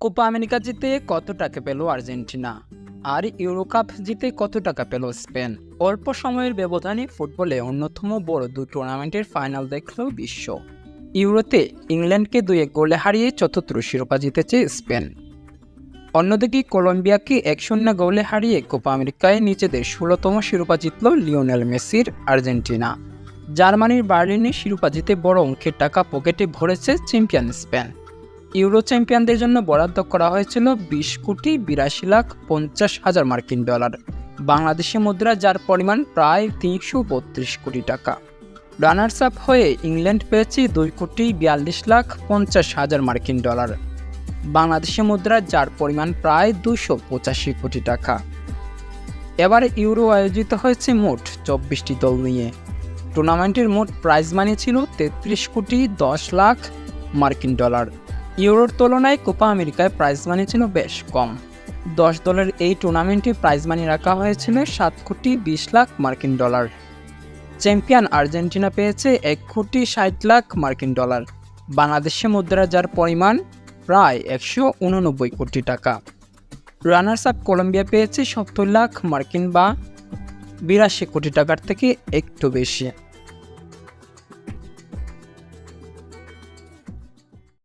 Copa America জিতে কত টাকা পেল আর্জেন্টিনা? আর ইউরো কাপ জিতে কত টাকা পেল স্পেন? অল্প সময়ের ব্যবধানে ফুটবলে অন্যতম বড় দু টুর্নামেন্টের ফাইনাল দেখল বিশ্ব। ইউরোতে ইংল্যান্ডকে এক গোলে হারিয়ে চতুর্থ শিরোপা জিতেছে স্পেন। অন্যদিকে কলম্বিয়াকে এক শূন্য গোলে হারিয়ে কোপা আমেরিকায় নিজেদের ষোলোতম শিরোপা জিতল লিওনেল মেসির আর্জেন্টিনা। জার্মানির বার্লিনে শিরোপা জিতে বড় অঙ্কের টাকা পকেটে ভরেছে চ্যাম্পিয়ন স্পেন। ইউরো চ্যাম্পিয়নদের জন্য বরাদ্দ করা হয়েছিল বিশ কোটি বিরাশি লাখ পঞ্চাশ হাজার মার্কিন ডলার। বাংলাদেশি মুদ্রা যার পরিমাণ প্রায় তিনশো বত্রিশ কোটি টাকা। রানার্স আপ হয়ে ইংল্যান্ড পেয়েছে দুই কোটি বিয়াল্লিশ লাখ পঞ্চাশ হাজার মার্কিন ডলার। বাংলাদেশি মুদ্রা যার পরিমাণ প্রায় দুশো পঁচাশি কোটি টাকা। এবার ইউরো আয়োজিত হয়েছে মোট চব্বিশটি দল নিয়ে। টুর্নামেন্টের মোট প্রাইজ মানি ছিল তেত্রিশ কোটি দশ লাখ মার্কিন ডলার। ইউরোর তুলনায় কোপা আমেরিকায় প্রাইজ মানি ছিল বেশ কম। দশ দলের এই টুর্নামেন্টে প্রাইজ মানি রাখা হয়েছিল সাত কোটি বিশ লাখ মার্কিন ডলার। চ্যাম্পিয়ন আর্জেন্টিনা পেয়েছে এক কোটি ষাট লাখ মার্কিন ডলার। বাংলাদেশে মুদ্রা যার পরিমাণ প্রায় একশো উননব্বই কোটি টাকা। রানার্স আপ কলম্বিয়া পেয়েছে সত্তর লাখ মার্কিন বা বিরাশি কোটি টাকার থেকে একটু বেশি।